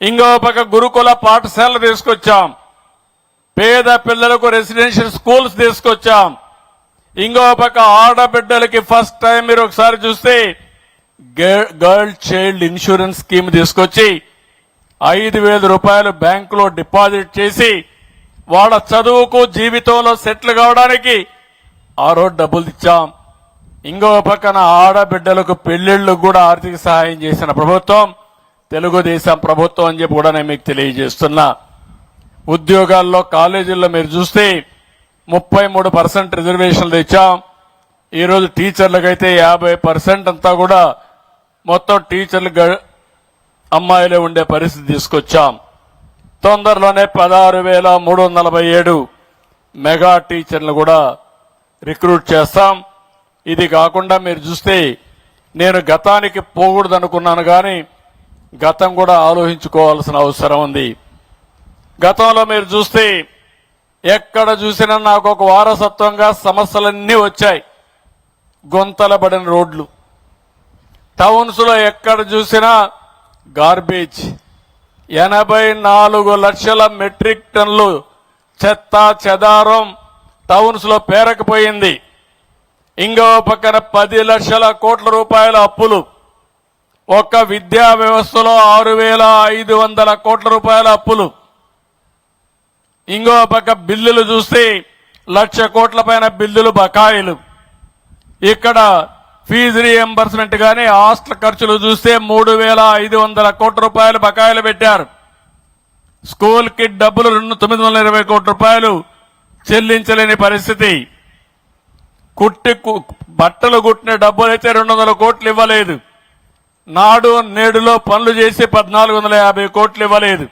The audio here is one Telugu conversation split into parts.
ఇంకో పక్క గురుకుల పాఠశాలలు తీసుకొచ్చాం. పేద పిల్లలకు రెసిడెన్షియల్ స్కూల్స్ తీసుకొచ్చాం. ఇంకో పక్క ఆడబిడ్డలకి ఫస్ట్ టైం మీరు ఒకసారి చూస్తే గర్ల్ చైల్డ్ ఇన్సూరెన్స్ స్కీమ్ తీసుకొచ్చి ఐదు వేల రూపాయలు బ్యాంకులో డిపాజిట్ చేసి వాళ్ళ చదువుకు జీవితంలో సెటిల్ కావడానికి ఆ రోజు డబ్బులు ఇచ్చాం ఇంకో పక్కన ఆడబిడ్డలకు పెళ్ళిళ్ళకు కూడా ఆర్థిక సహాయం చేసిన ప్రభుత్వం తెలుగుదేశం ప్రభుత్వం అని చెప్పి కూడా నేను మీకు తెలియజేస్తున్నా. ఉద్యోగాల్లో కాలేజీల్లో మీరు చూస్తే ముప్పై మూడు పర్సెంట్ రిజర్వేషన్లు తెచ్చాం. ఈరోజు టీచర్లకైతే యాభై పర్సెంట్ అంతా కూడా మొత్తం టీచర్లు గ- అమ్మాయిలే ఉండే పరిస్థితి తీసుకొచ్చాం. తొందరలోనే పదహారు వేల మూడు వందల నలభై ఏడు మెగా టీచర్లు కూడా రిక్రూట్ చేస్తాం. ఇది కాకుండా మీరు చూస్తే నేను గతానికి పోకూడదనుకున్నాను కానీ గతం కూడా ఆలోచించుకోవాల్సిన అవసరం ఉంది. గతంలో మీరు చూస్తే ఎక్కడ చూసినా నాకు ఒక వారసత్వంగా సమస్యలన్నీ వచ్చాయి. గొంతలబడిన రోడ్లు. టౌన్స్లో ఎక్కడ చూసినా గార్బేజ్. ఎనభై నాలుగు లక్షల మెట్రిక్ టన్లు చెత్త చెదారం టౌన్స్లో పేరకపోయింది. ఇంకో పక్కన పది లక్షల కోట్ల రూపాయల అప్పులు. ఒక్క విద్యా వ్యవస్థలో ఆరు వేల ఐదు వందల కోట్ల రూపాయల అప్పులు. ఇంకో పక్క బిల్లులు చూస్తే లక్ష కోట్ల పైన బిల్లులు బకాయిలు. ఇక్కడ ఫీజు రీఎంబర్స్మెంట్ కానీ హాస్టల్ ఖర్చులు చూస్తే మూడు వేల ఐదు వందల కోట్ల రూపాయలు బకాయిలు పెట్టారు. స్కూల్కి డబ్బులు రెండు తొమ్మిది వందల ఇరవై కోట్ల రూపాయలు చెల్లించలేని పరిస్థితి. కుట్టి కు- బట్టలు కుట్టిన డబ్బులు అయితే రెండు వందల కోట్లు ఇవ్వలేదు. నాడు నేడులో పనులు చేసి పద్నాలుగు వందల యాభై కోట్లు ఇవ్వలేదు.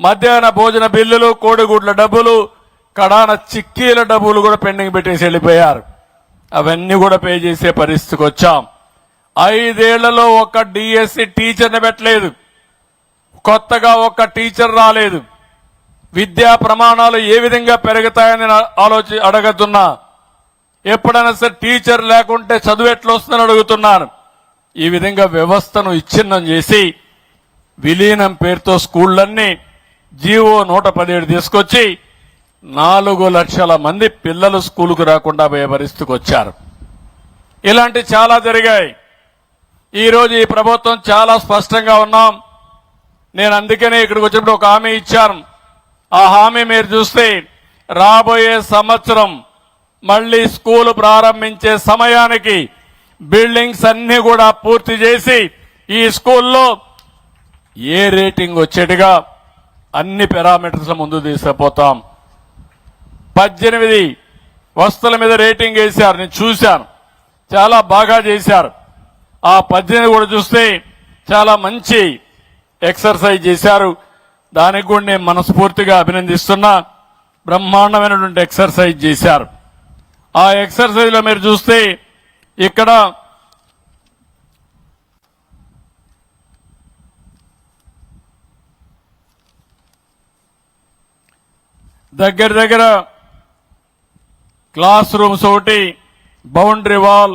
మధ్యాహ్న భోజన బిల్లులు కోడిగుడ్ల డబ్బులు కడాన చిక్కీల డబ్బులు కూడా పెండింగ్ పెట్టేసి వెళ్ళిపోయారు. అవన్నీ కూడా పే చేసే పరిస్థితికి వచ్చాం. ఐదేళ్ళలో ఒక డిఎస్సి టీచర్ని పెట్టలేదు. కొత్తగా ఒక టీచర్ రాలేదు. విద్యా ప్రమాణాలు ఏ విధంగా పెరుగుతాయని ఆలోచి అడగతున్నా ఎప్పుడైనా సరే టీచర్ లేకుంటే చదువు ఎట్లా వస్తుందని అడుగుతున్నాను. ఈ విధంగా వ్యవస్థను విచ్ఛిన్నం చేసి విలీనం పేరుతో స్కూళ్ళన్నీ జీవో నూట పదిహేడు తీసుకొచ్చి నాలుగు లక్షల మంది పిల్లలు స్కూలుకు రాకుండా పోయే పరిస్థితికి వచ్చారు. ఇలాంటి చాలా జరిగాయి. ఈరోజు ఈ ప్రభుత్వం చాలా స్పష్టంగా ఉన్నాం. నేను అందుకనే ఇక్కడికి వచ్చినప్పుడు ఒక హామీ ఇచ్చాను. ఆ హామీ మీరు చూస్తే రాబోయే సంవత్సరం మళ్ళీ స్కూలు ప్రారంభించే సమయానికి బిల్డింగ్స్ అన్ని కూడా పూర్తి చేసి ఈ స్కూల్లో ఏ రేటింగ్ వచ్చేట్టుగా అన్ని పారామీటర్స్ ముందు తీసుకుపోతాం. పద్దెనిమిది వస్తువుల మీద రేటింగ్ వేశారు. నేను చూశాను. చాలా బాగా చేశారు. ఆ పద్దెనిమిది కూడా చూస్తే చాలా మంచి ఎక్సర్సైజ్ చేశారు. దానికి కూడా నేను మనస్ఫూర్తిగా అభినందిస్తున్నా. బ్రహ్మాండమైనటువంటి ఎక్సర్సైజ్ చేశారు. ఆ ఎక్సర్సైజ్లో మీరు చూస్తే ఇక్కడ దగ్గర దగ్గర క్లాస్ రూమ్స్ ఒకటి boundary wall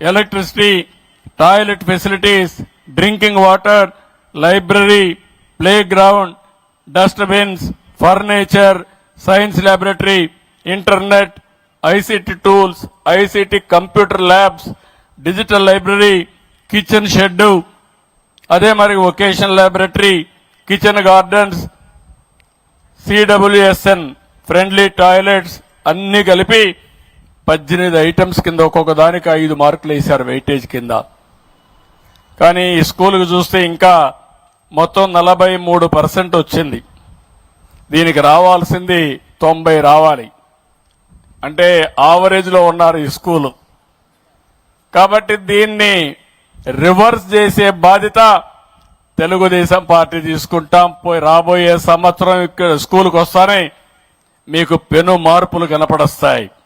electricity toilet facilities drinking water library play ground dustbins furniture science laboratory internet ICT tools ICT computer labs digital library kitchen shed. అదే మరి vocation laboratory kitchen gardens CWSN friendly toilets అన్నీ కలిపి పద్దెనిమిది ఐటమ్స్ కింద ఒక్కొక్క దానికి ఐదు మార్కులు వేశారు వెయిటేజ్ కింద. కానీ ఈ స్కూల్కి చూస్తే ఇంకా మొత్తం నలభై మూడు పర్సెంట్ వచ్చింది. దీనికి రావాల్సింది తొంభై రావాలి. అంటే ఆవరేజ్లో ఉన్నారు ఈ స్కూలు కాబట్టి దీన్ని రివర్స్ చేసే బాధ్యత తెలుగుదేశం పార్టీ తీసుకుంటాం. పోయి రాబోయే సంవత్సరం ఇక్కడ స్కూల్కి వస్తానే మీకు పెను మార్పులు కనపడస్తాయి.